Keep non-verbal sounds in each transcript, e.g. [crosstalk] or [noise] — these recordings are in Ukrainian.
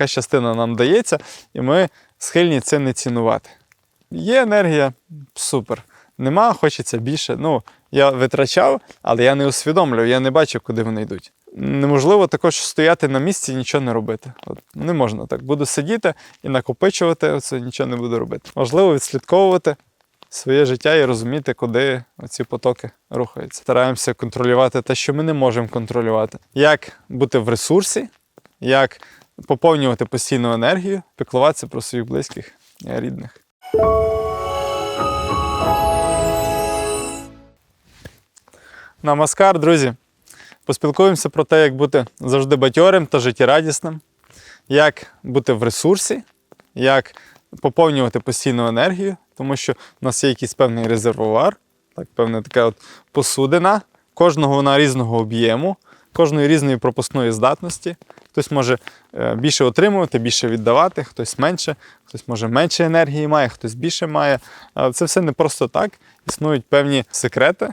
якась частина нам дається, і ми схильні це не цінувати. Є енергія, супер. Нема, хочеться більше. Ну, я витрачав, але я не усвідомлюю, я не бачу, куди вони йдуть. Неможливо також стояти на місці і нічого не робити. От, не можна так. Буду сидіти і накопичувати, оце нічого не буду робити. Важливо відслідковувати своє життя і розуміти, куди ці потоки рухаються. Стараємося контролювати те, що ми не можемо контролювати. Як бути в ресурсі, як поповнювати постійну енергію, піклуватися про своїх близьких і рідних. Намаскар, друзі! Поспілкуємося про те, як бути завжди бадьорим та життєрадісним, як бути в ресурсі, як поповнювати постійну енергію, тому що в нас є якийсь певний резервуар, так, певна така от посудина, кожного вона різного об'єму, кожної різної пропускної здатності. Хтось може е, більше отримувати, більше віддавати, хтось менше, хтось може менше енергії має, хтось більше має. Але це все не просто так. Існують певні секрети,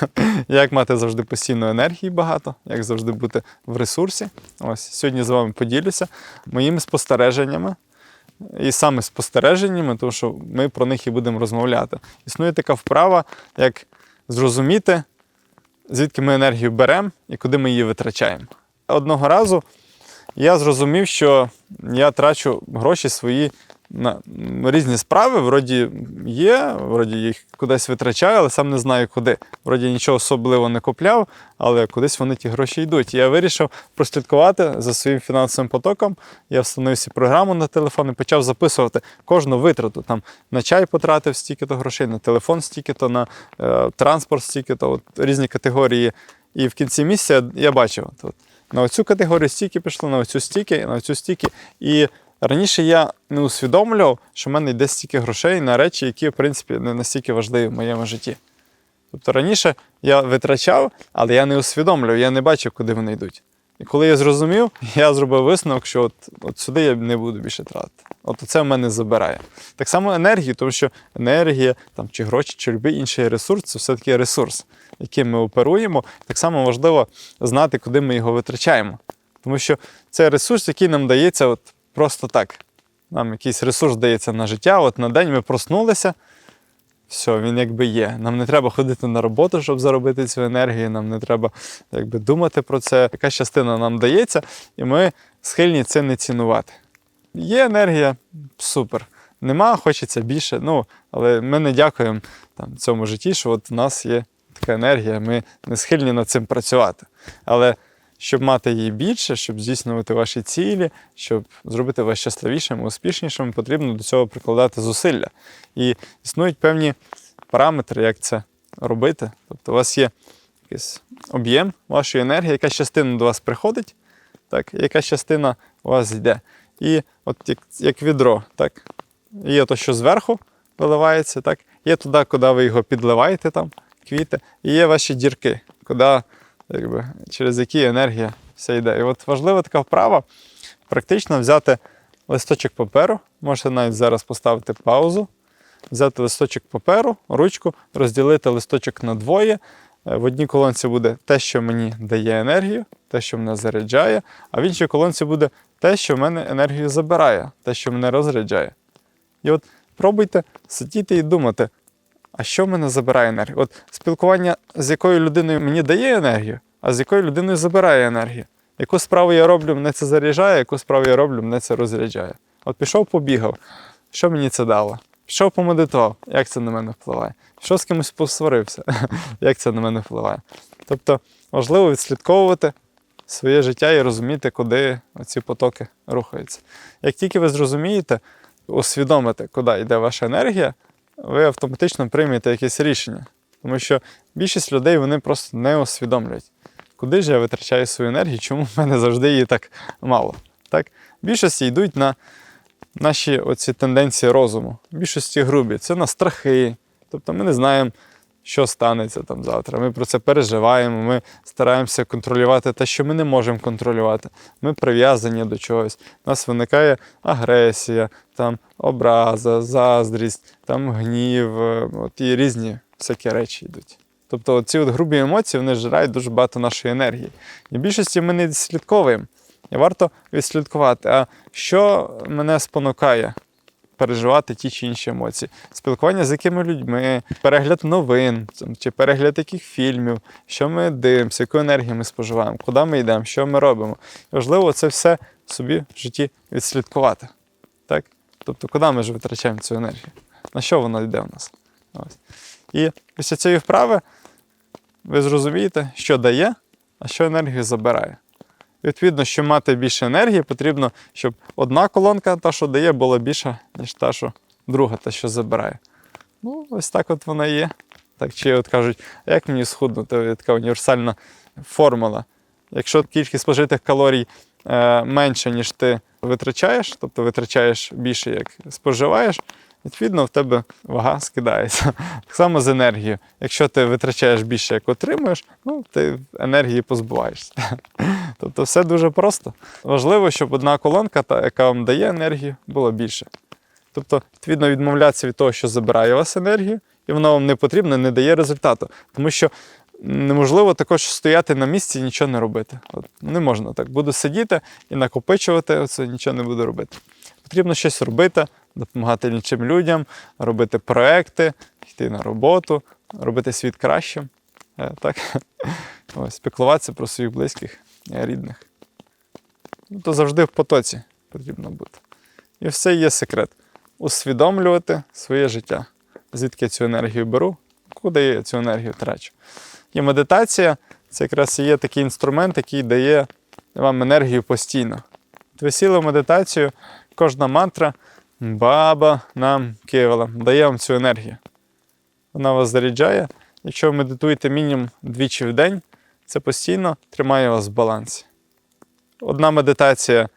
[laughs] як мати завжди постійну енергії багато, як завжди бути в ресурсі. Ось сьогодні з вами поділюся моїми спостереженнями. І саме спостереженнями, тому що ми про них і будемо розмовляти. Існує така вправа, як зрозуміти, звідки ми енергію беремо і куди ми її витрачаємо. Одного разу я зрозумів, що я трачу гроші свої на різні справи. Вроді є, вроді їх кудись витрачаю, але сам не знаю куди. Вроді нічого особливо не купляв, але кудись вони ті гроші йдуть. І я вирішив прослідкувати за своїм фінансовим потоком. Я встановив собі програму на телефон і почав записувати кожну витрату. Там на чай потратив стільки-то грошей, на телефон стільки-то, на е, транспорт стільки-то, от різні категорії. І в кінці місяця я бачив. От, на оцю категорію стільки пішло, на оцю стільки, на оцю стільки. І раніше я не усвідомлював, що в мене йде стільки грошей на речі, які, в принципі, не настільки важливі в моєму житті. Тобто раніше я витрачав, але я не усвідомлював, я не бачив, куди вони йдуть. І коли я зрозумів, [laughs] я зробив висновок, що от, от сюди я не буду більше тратити. От це в мене забирає. Так само енергію, тому що енергія, там, чи гроші, чи будь-який інший ресурс це все-таки ресурс, яким ми оперуємо. Так само важливо знати, куди ми його витрачаємо. Тому що це ресурс, який нам дається от просто так. Нам якийсь ресурс дається на життя. От на день ми проснулися. Все, він якби є. Нам не треба ходити на роботу, щоб заробити цю енергію. Нам не треба якби, думати про це. Якась частина нам дається, і ми схильні це не цінувати. Є енергія, супер. Нема, хочеться більше. Ну, але ми не дякуємо там, цьому житті, що от в нас є така енергія, ми не схильні над цим працювати. Але щоб мати її більше, щоб здійснювати ваші цілі, щоб зробити вас щасливішим, успішнішим, потрібно до цього прикладати зусилля. І існують певні параметри, як це робити. Тобто, у вас є якийсь об'єм вашої енергії, якась частина до вас приходить, так, і якась частина у вас йде. І от як, як відро, так, є то, що зверху виливається, так, є туди, куди ви його підливаєте, там, квіти, і є ваші дірки, куди якби, через які енергія вся йде. І от важлива така вправа практично взяти листочок паперу, можете навіть зараз поставити паузу, взяти листочок паперу, ручку, розділити листочок на двоє. Е, В одній колонці буде те, що мені дає енергію, те, що мене заряджає, а в іншій колонці буде те, що в мене енергію забирає, те, що мене розряджає. І от пробуйте сидіти і думати, а що в мене забирає енергію? От спілкування з якою людиною мені дає енергію, а з якою людиною забирає енергію. Яку справу я роблю, мене це заряджає, яку справу я роблю, мене це розряджає. От пішов, побігав, що мені це дало? Пішов помедитував, як це на мене впливає? Пішов з кимось посварився, [laughs] як це на мене впливає. Тобто важливо відслідковувати своє життя і розуміти, куди ці потоки рухаються. Як тільки ви зрозумієте, усвідомите, куди йде ваша енергія, ви автоматично приймете якесь рішення. Тому що більшість людей вони просто не усвідомлюють, куди ж я витрачаю свою енергію, чому в мене завжди її так мало. Так? Більшості йдуть на наші оці тенденції розуму. Більшості грубі. Це на страхи. Тобто ми не знаємо, що станеться там завтра. Ми про це переживаємо, ми стараємося контролювати те, що ми не можемо контролювати. Ми прив'язані до чогось. У нас виникає агресія, там образа, заздрість, там гнів, е, от і різні всякі речі йдуть. Тобто ці от грубі емоції вони жирають дуже багато нашої енергії. І в більшості ми не слідковуємо. І варто відслідкувати, а що мене спонукає переживати ті чи інші емоції. Спілкування з якими людьми, перегляд новин чи перегляд яких фільмів, що ми дивимося, яку енергію ми споживаємо, куди ми йдемо, що ми робимо. І важливо це все собі в житті відслідкувати. Так? Тобто, куди ми ж витрачаємо цю енергію? На що вона йде в нас? Ось. І після цієї вправи ви зрозумієте, що дає, а що енергію забирає. Відповідно, щоб мати більше енергії, потрібно, щоб одна колонка, та, що дає, була більша, ніж та, що друга, та, що забирає. Ну, ось так от вона є. Так, чи от кажуть, як мені схуднути? Є така універсальна формула. Якщо кількість спожитих калорій е, менше, ніж ти витрачаєш, тобто витрачаєш більше, як споживаєш, відповідно в тебе вага скидається. [laughs] Так само з енергією. Якщо ти витрачаєш більше, як отримуєш, ну ти енергії позбуваєшся. [laughs] Тобто все дуже просто. Важливо, щоб одна колонка, та, яка вам дає енергію, була більше. Тобто, відповідно, відмовлятися від того, що забирає у вас енергію, і воно вам не потрібно, не дає результату. Тому що неможливо також стояти на місці і нічого не робити. От, не можна так. Буду сидіти і накопичувати, оце нічого не буду робити. Потрібно щось робити, допомагати іншим людям, робити проекти, йти на роботу, робити світ кращим. Е, Так? [laughs] Ось, піклуватися про своїх близьких, е, рідних. Ну, то завжди в потоці потрібно бути. І все є секрет. Усвідомлювати своє життя. Звідки я цю енергію беру, куди я цю енергію трачу. І медитація це якраз і є такий інструмент, який дає вам енергію постійно. Ви сіли в медитацію, кожна мантра баба нам кивала, дає вам цю енергію. Вона вас заряджає. Якщо ви медитуєте мінімум двічі в день, це постійно тримає вас в балансі. Одна медитація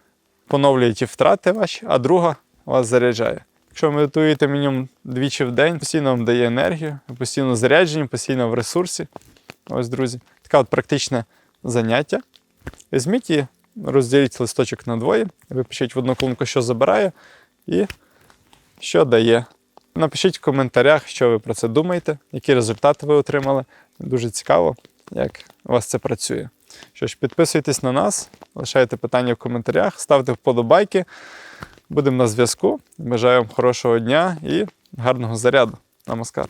поновлює ті втрати ваші, а друга вас заряджає. Якщо ви медитуєте мінімум двічі в день, постійно вам дає енергію, ви постійно заряджені, постійно в ресурсі. Ось, друзі, таке от практичне заняття. Візьміть і розділіть листочок на двоє, випишіть в одну колонку, що забирає, і що дає. Напишіть в коментарях, що ви про це думаєте, які результати ви отримали. Дуже цікаво, як у вас це працює. Що ж, підписуйтесь на нас, лишайте питання в коментарях, ставте вподобайки. Будемо на зв'язку. Бажаю вам хорошого дня і гарного заряду. Намаскар.